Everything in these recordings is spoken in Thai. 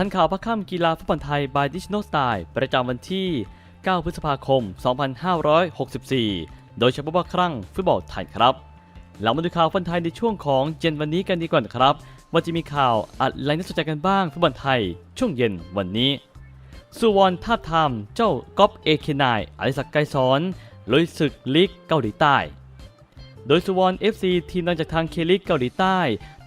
ทันข่าวพักค่ำกีฬาฟุตบอลไทย by d i g i t a l Style ประจำวันที่ 9 พฤษภาคม 2564 โดยเฉพาะครั้งฟุตบอลไทยครับ เรามาดูข่าวฟุตบอลไทยในช่วงของเย็นวันนี้กันดีก่อนครับ ว่าจะมีข่าวอะไรน่าสนใจกันบ้างฟุตบอลไทย ช่วงเย็นวันนี้ สุวรรณท่าบทามเจ้าก๊อฟเอเคนายอลิศักไกรสอนลุยศึกลีกเกาหลีใต้ โดยสุวรรณ FC ทีมดังจากทางเคลิกเกาหลีใต้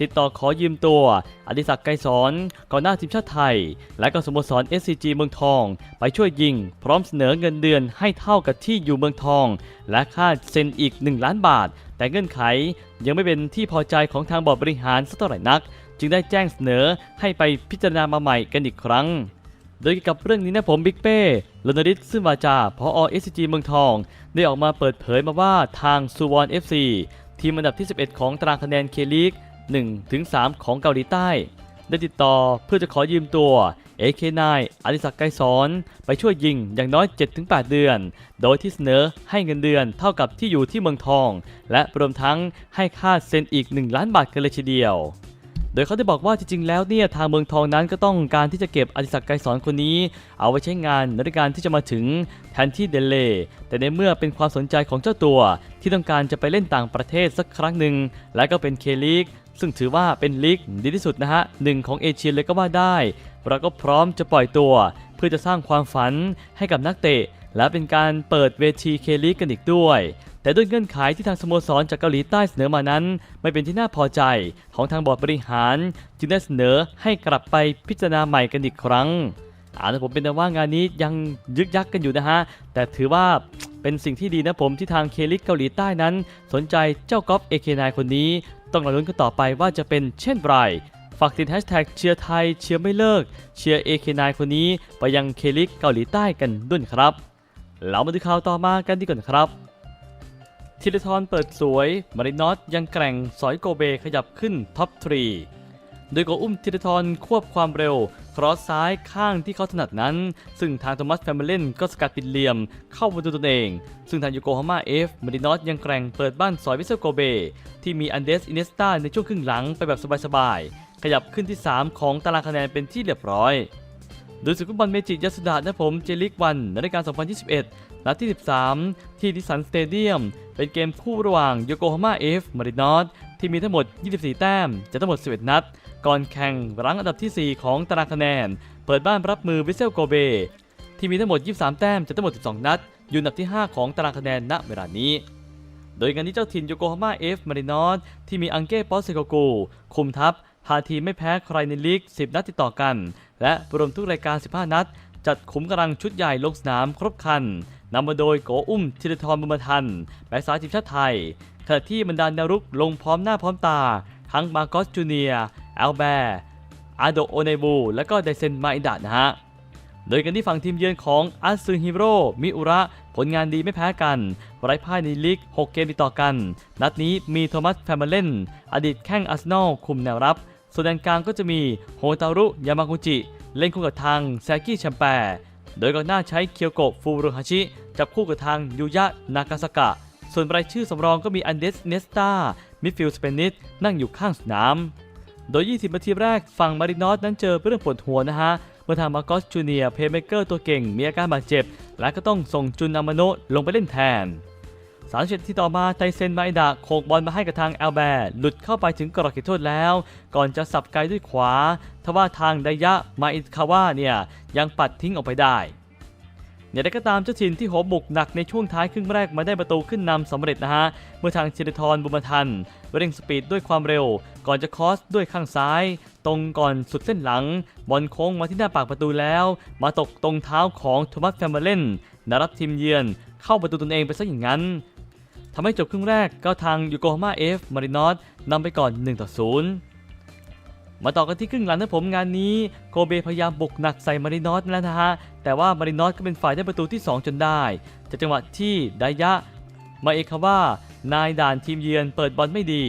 ติดต่อขอยืมตัว อดิศักดิ์ไกรสอนก่องหน้าทีมชาติไทย และก็สโมสร SCG เมืองทอง ไปช่วยยิง พร้อมเสนอเงินเดือนให้เท่ากับที่อยู่เมืองทอง และค่าเซ็นอีก 1 ล้านบาท แต่เงื่อนไขยังไม่เป็นที่พอใจของทางบอร์ดบริหารสักเท่าไหร่นัก จึงได้แจ้งเสนอให้ไปพิจารณามาใหม่กันอีกครั้ง โดยเกี่ยวกับเรื่องนี้นะผมบิ๊กเป้ลนริศซึ่งวาจาพอเอสจีเมืองทอง ได้ออกมาเปิดเผยมาว่าทางซูวอน FC ทีมอันดับที่ 11 ของตารางคะแนนเคลีก1ถึง3ของเกาหลีใต้ ได้ติดต่อเพื่อจะขอยืมตัว AK9 อดิศักดิ์ไกรสอน ไปช่วยยิงอย่างน้อย 7-8 เดือน โดยที่เสนอให้เงินเดือนเท่ากับที่อยู่ที่เมืองทอง และรวมทั้งให้ค่าเซ็นอีก 1 ล้านบาทกันเลยทีเดียว โดยเขาได้บอกว่าจริงๆ แล้วเนี่ยทางเมืองทองนั้นก็ต้องการที่จะเก็บอธิศักดิ์ไกรสอนคนนี้ เอาไว้ใช้งานในการที่จะมาถึงแทนที่เดเลแต่ในเมื่อเป็นความสนใจของเจ้าตัว ที่ต้องการจะไปเล่นต่างประเทศสักครั้งหนึ่งและก็เป็นเคลีกซึ่งถือว่าเป็นลีกดีที่สุดนะฮะหนึ่งของเอเชียเลยก็ว่าได้ เราก็พร้อมจะปล่อยตัว เพื่อจะสร้างความฝันให้กับนักเตะ และเป็นการเปิดเวทีเคลีกกันอีกด้วย แต่ด้วยเงื่อนไขที่ทางสโมสรจากเกาหลีใต้เสนอมานั้น ไม่เป็นที่น่าพอใจของทางบอร์ดบริหาร จึงได้เสนอให้กลับไปพิจารณาใหม่กันอีกครั้งอานะผมเป็นแต่ว่างานนี้ยังยึกยักกันอยู่นะฮะ แต่ถือว่าเป็นสิ่งที่ดีนะผมที่ทางเคลิกเกาหลีใต้นั้น สนใจเจ้ากอล์ฟเอเคนายคนนี้ ต้องรอลุ้นกันต่อไปว่าจะเป็นเช่นไร ฝากติดแฮชแท็กเชียร์ไทยเชียร์ไม่เลิก เชียร์เอเคนาคนี้ไปยังเคลิกเกาหลีใต้กันด้วยครับเรามาดูข่าวต่อมากันดีกว่าครับธีรทรเปิดสวย มารินอสยังแกร่งสอยโกเบขยับขึ้นท็อปทรีโดยโกอุ้มธีรทรควบความเร็ว ครอสซ้ายข้างที่เขาถนัดนั้น ซึ่งทางโทมัสแฟมิเลนก็สกัดปิดเหลี่ยม เข้าประตูตนเอง ซึ่งทางยูโกฮาม่าเอฟมารินอสยังแกร่งเปิดบ้านสอยวิเซลโกเบ ที่มีอันเดสอินเนสตาในช่วงครึ่งหลังไปแบบสบายๆ ขยับขึ้นที่ 3 ของตารางคะแนนเป็นที่เรียบร้อย โดยศึกฟุตบอลเมจิยาสุดานะผมเจลิกวันในรายการ 2021 นัดที่ 13 ที่ดิสันสเตเดียม เป็นเกมคู่ระหว่างโยโกฮาม่าเอฟมารินอสที่มีทั้งหมด 24 แต้มจากทั้งหมด 11 นัด ก่อนแข่งรั้งอันดับที่ 4 ของตารางคะแนน เปิดบ้านรับมือวิเซลโกเบ ที่มีทั้งหมด 23 แต้มจากทั้งหมด 12 นัด อยู่อันดับที่ 5 ของตารางคะแนนณเวลานี้โดยงานนี้เจ้าถิ่นโยโกฮาม่าเอฟมารินอสที่มีอังเก้ปอสเซโกกูคุมทัพ พาทีมไม่แพ้ใครในลีก 10 นัดติดต่อกัน และรวมทุกรายการ 15 นัด จัดขุมกำลังชุดใหญ่ลงสนามครบคันนำมาโดยโกอุ้มธีรทรบุญมาทันแบ็กซ้ายทีมชาติไทยขณะที่บรรดาแนวรุกลงพร้อมหน้าพร้อมตา ทั้งมาโกสจูเนียแอลแบร์อาโดโอเนบู และก็ไดเซนมาอิดะนะฮะโดยกันที่ฝั่งทีมเยือนของอาซึฮิโร่ มิอุระ ผลงานดีไม่แพ้กัน ไร้พ่ายในลีก 6 เกมติดต่อกัน นัดนี้มีโทมัสแฟมเบเลนอดีตแข้งอาร์เซนอลคุมแนวรับ ส่วนแดนกลางก็จะมีโฮตารุ ยามากุจิ เล่นคู่กับทางแซกิแชมแปร์โดยกองหน้าใช้เคียวโกะฟูรุฮาชิ จับคู่กับทางยูยะ นากาสกะ ส่วนรายชื่อสำรองก็มีอันเดสเนสตามิดฟิลด์สเปนิสนั่งอยู่ข้างสนาม โดย 20 นาทีแรกฝั่งมารินอสนั้นเจอเรื่องปวดหัวนะฮะ เมื่อทางมาร์กอสจูเนียเพย์เมเกอร์ตัวเก่งมีอาการบาดเจ็บ และก็ต้องส่งจุนอามาโนะลงไปเล่นแทน 37ที่ต่อมาไทเซนมาอิดะโขกบอลมาให้กับทางแอลแบร์หลุดเข้าไปถึงกรอบเขตโทษแล้ว ก่อนจะสับไกลด้วยขวา ทว่าทางไดยะมาอิคาวะเนี่ยยังปัดทิ้งออกไปได้อย่างไรก็ตามเจ้าถิ่นที่โหบุกหนักในช่วงท้ายครึ่งแรกมาได้ประตูขึ้นนำสำเร็จนะฮะ เมื่อทางชิริทรบุมทันเร่งสปีดด้วยความเร็ว ก่อนจะคอสด้วยข้างซ้าย ตรงก่อนสุดเส้นหลัง บอลโค้งมาที่หน้าปากประตูแล้ว มาตกตรงเท้าของโทมัสแฟมเบเลนนารับทีมเยือน เข้าประตูตนเองไปซะอย่างนั้น ทำให้จบครึ่งแรกก็ทางยูโกฮาม่าเอฟมารินอสนำไปก่อน1ต่อ0มาต่อกันที่ครึ่งหลังนะผมงานนี้โกเบพยายามบุกหนักใส่มารินอสแล้วนะฮะ แต่ว่ามารินอสก็เป็นฝ่ายได้ประตูที่ 2 จนได้จากจังหวะที่ไดยะ มาเอคาว่านายด่านทีมเยือนเปิดบอลไม่ดี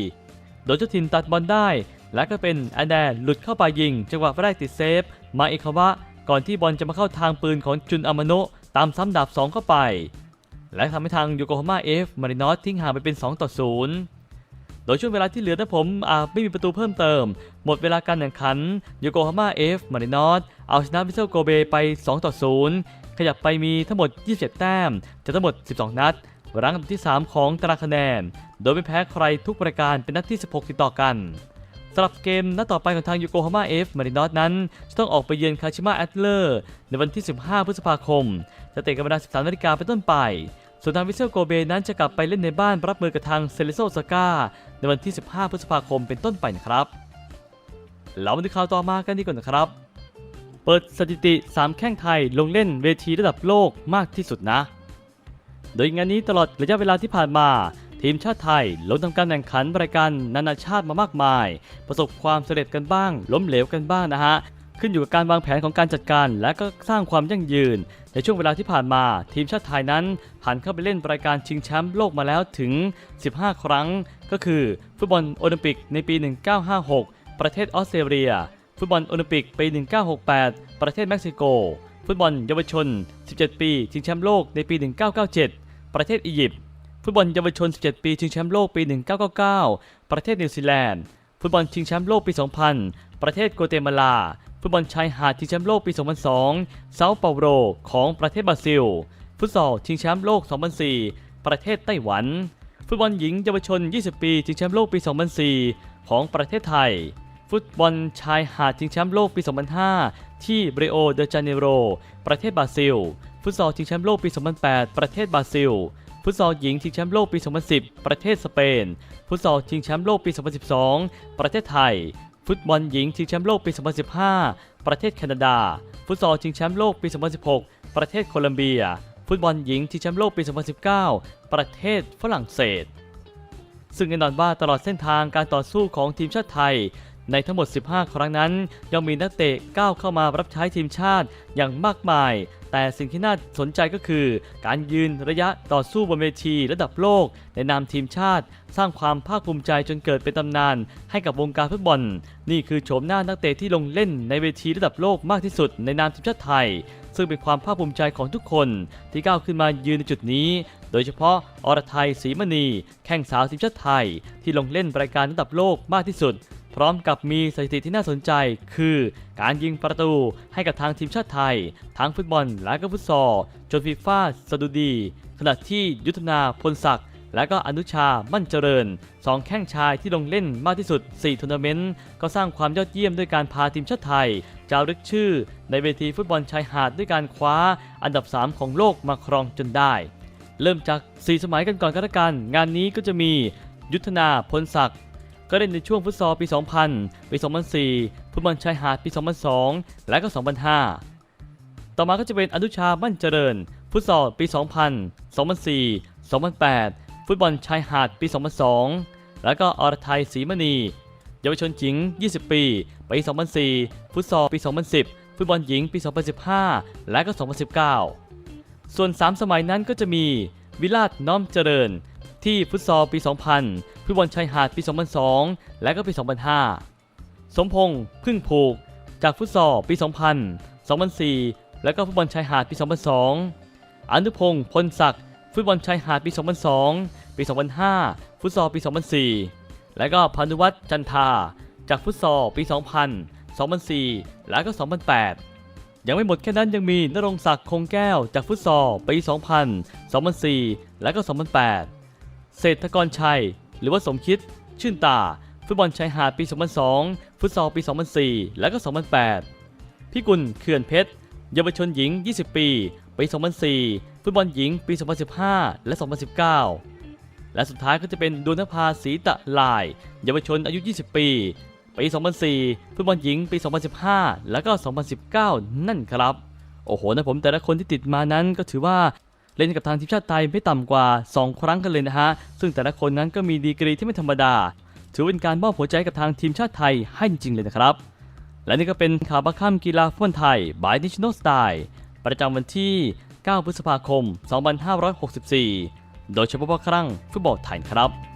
โดยเจ้าถิ่นตัดบอลได้ และก็เป็นแอนแดนหลุดเข้าไปยิง จังหวะแรกติดเซฟ มาเอคาวะก่อนที่บอลจะมาเข้าทางปืนของจุนอามาโนะตามซ้ำดาบ2เข้าไป และทำให้ทางโยโกฮาม่าเอฟมารินอสทิ้งห่างไปเป็น 2 ต่อ 0 โดยช่วงเวลาที่เหลือนะผมอาจไม่มีประตูเพิ่มเติม หมดเวลาการแข่งขันโยโกฮาม่าเอฟมารินอสเอาชนะวิเซลโกเบไป 2 ต่อ 0 ขยับไปมีทั้งหมด 27 แต้มจากทั้งหมด 12 นัดรั้งอันดับที่ 3 ของตารางคะแนน โดยไม่แพ้ใครทุกประการเป็นนัดที่ 16 ติดต่อกันสำหรับเกมนัดต่อไปของทางโยโกฮาม่าเอฟมารินอสนั้น จะต้องออกไปเยือนคาชิมะแอตเลอร์ในวันที่ 15 พฤษภาคม จะเตะกันเวลา 13นาฬิกาเป็นต้นไป ส่วนทางวิเซลโกเบนั้นจะกลับไปเล่นในบ้านรับมือกับทางเซเลโซซาก้าในวันที่ 15 พฤษภาคมเป็นต้นไปนะครับ เรามาดูข่าวต่อมากันดีกว่านะครับ เปิดสถิติ 3 แข้งไทยลงเล่นเวทีระดับโลกมากที่สุดนะ โดยงานนี้ตลอดระยะเวลาที่ผ่านมาทีมชาติไทยลงทำการแข่งขันรายการนานาชาติมามากมาย ประสบความสำเร็จกันบ้าง ล้มเหลวกันบ้างนะฮะ ขึ้นอยู่กับการวางแผนของการจัดการ และก็สร้างความยั่งยืน ในช่วงเวลาที่ผ่านมาทีมชาติไทยนั้น ผ่านเข้าไปเล่นรายการชิงแชมป์โลกมาแล้วถึง 15 ครั้ง ก็คือ ฟุตบอลโอลิมปิกในปี 1956 ประเทศออสเตรเลีย ฟุตบอลโอลิมปิกปี 1968 ประเทศเม็กซิโก ฟุตบอลเยาวชน 17 ปี ชิงแชมป์โลกในปี 1997 ประเทศอียิปต์ฟุตบอลเยาวชน 17 ปีชิงแชมป์โลกปี 1999 ประเทศนิวซีแลนด์ ฟุตบอลชิงแชมป์โลกปี 2000 ประเทศโกเตมาลา ฟุตบอลชายหาดชิงแชมป์โลกปี 2002 เซาเปาโลของประเทศบราซิล ฟุตซอลชิงแชมป์โลก 2004 ประเทศไต้หวัน ฟุตบอลหญิงเยาวชน 20 ปีชิงแชมป์โลกปี 2004 ของประเทศไทย ฟุตบอลชายหาดชิงแชมป์โลกปี 2005 ที่บรโอเดจาเนโร ประเทศบราซิล ฟุตซอลชิงแชมป์โลกปี 2008 ประเทศบราซิลฟุตซอลหญิงชิงแชมป์โลกปี 2010 ประเทศสเปน ฟุตซอลชิงแชมป์โลกปี 2012 ประเทศไทย ฟุตบอลหญิงชิงแชมป์โลกปี 2015 ประเทศแคนาดา ฟุตซอลชิงแชมป์โลกปี 2016 ประเทศโคลัมเบีย ฟุตบอลหญิงชิงแชมป์โลกปี 2019 ประเทศฝรั่งเศส ซึ่งแน่นอนว่าตลอดเส้นทางการต่อสู้ของทีมชาติไทย ในทั้งหมด 15 ครั้งนั้น ยังมีนักเตะก้าวเข้ามารับใช้ทีมชาติอย่างมากมาย แต่สิ่งที่น่าสนใจก็คือ การยืนระยะต่อสู้บนเวทีระดับโลก ในนามทีมชาติ สร้างความภาคภูมิใจจนเกิดเป็นตำนาน ให้กับวงการฟุตบอล นี่คือโฉมหน้านักเตะที่ลงเล่นในเวทีระดับโลกมากที่สุด ในนามทีมชาติไทย ซึ่งเป็นความภาคภูมิใจของทุกคน ที่ก้าวขึ้นมายืนในจุดนี้ โดยเฉพาะอรไทยศรีมณี แข้งสาวทีมชาติไทย ที่ลงเล่นรายการระดับโลกมากที่สุด พร้อมกับมีสถิติที่น่าสนใจ คือการยิงประตูให้กับทางทีมชาติไทย ทั้งฟุตบอลและก็ฟุตซอลจนฟีฟ่าสดุดี ขณะที่ยุทธนาพลศักดิ์และก็อนุชามั่นเจริญสองแข้งชายที่ลงเล่นมากที่สุด 4 ทัวร์นาเมนต์ ก็สร้างความยอดเยี่ยมด้วยการพาทีมชาติไทยจารึกชื่อ ในเวทีฟุตบอลชายหาดด้วยการคว้าอันดับ 3 ของโลกมาครองจนได้ เริ่มจาก 4 สมัยกันก่อนก็แล้วกัน งานนี้ก็จะมี ยุทธนาพลศักดิ์ ก็เล่นในช่วงฟุตซอลปี 2000 ปี 2004 ฟุตบอลชายหาดปี 2002 และก็ 2005 ต่อมาก็จะเป็นอนุชามั่นเจริญ ฟุตซอลปี 2000 2004 2008 ฟุตบอลชายหาดปี 2002 แล้วก็อรไทยศรีมณีเยาวชนหญิง 20 ปี ปี 2004 ฟุตซอลปี 2010 ฟุตบอลหญิงปี 2015 และก็ 2019 ส่วน 3 สมัยนั้นก็จะมี วิราชน้อมเจริญ ที่ฟุตซอลปี 2000 ฟุตบอลชายหาดปี 2002 และก็ปี 2005 สมพงษ์พึ่งผูก จากฟุตซอลปี 2000 2004 และก็ฟุตบอลชายหาดปี 2002 อนุพงษ์พลศักดิ์ฟุตบอลชายหาดปี 2002 ปี 2005 ฟุตซอลปี 2004 และก็พานุวัฒน์จันทา จากฟุตซอลปี 2000 2004 และก็ 2008 ยังไม่หมดแค่นั้นยังมีนรงศักดิ์คงแก้วจากฟุตซอลปี 2000 2004 และก็ 2008 เศรษฐกรชัย หรือว่าสมคิด ชื่นตา ฟุตบอลชายหาดปี 2002 ฟุตซอลปี 2004 และก็ 2008พี่กุลเขื่อนเพชร เยาวชนหญิง 20 ปี ปี 2004 ฟุตบอลหญิงปี 2015 และ 2019 และสุดท้ายก็จะเป็นดวงนภาศรีตะลาย เยาวชนอายุ 20 ปี ปี 2004 ฟุตบอลหญิงปี 2015 แล้วก็ 2019 นั่นครับ โอ้โหนะผมแต่ละคนที่ติดมานั้นก็ถือว่า เล่นกับทางทีมชาติไทยไม่ต่ำกว่า 2 ครั้งกันเลยนะฮะ ซึ่งแต่ละคนนั้นก็มีดีกรีที่ไม่ธรรมดา ถือเป็นการมอบหัวใจกับทางทีมชาติไทยให้จริงๆเลยนะครับ และนี่ก็เป็นข่าวบัคค่ำกีฬาฟุตบอลไทยบายนิชโนสไตล์ประจำวันที่ 9 พฤษภาคม 2564 โดยเฉพาะครั้งฟุตบอลไทยครับ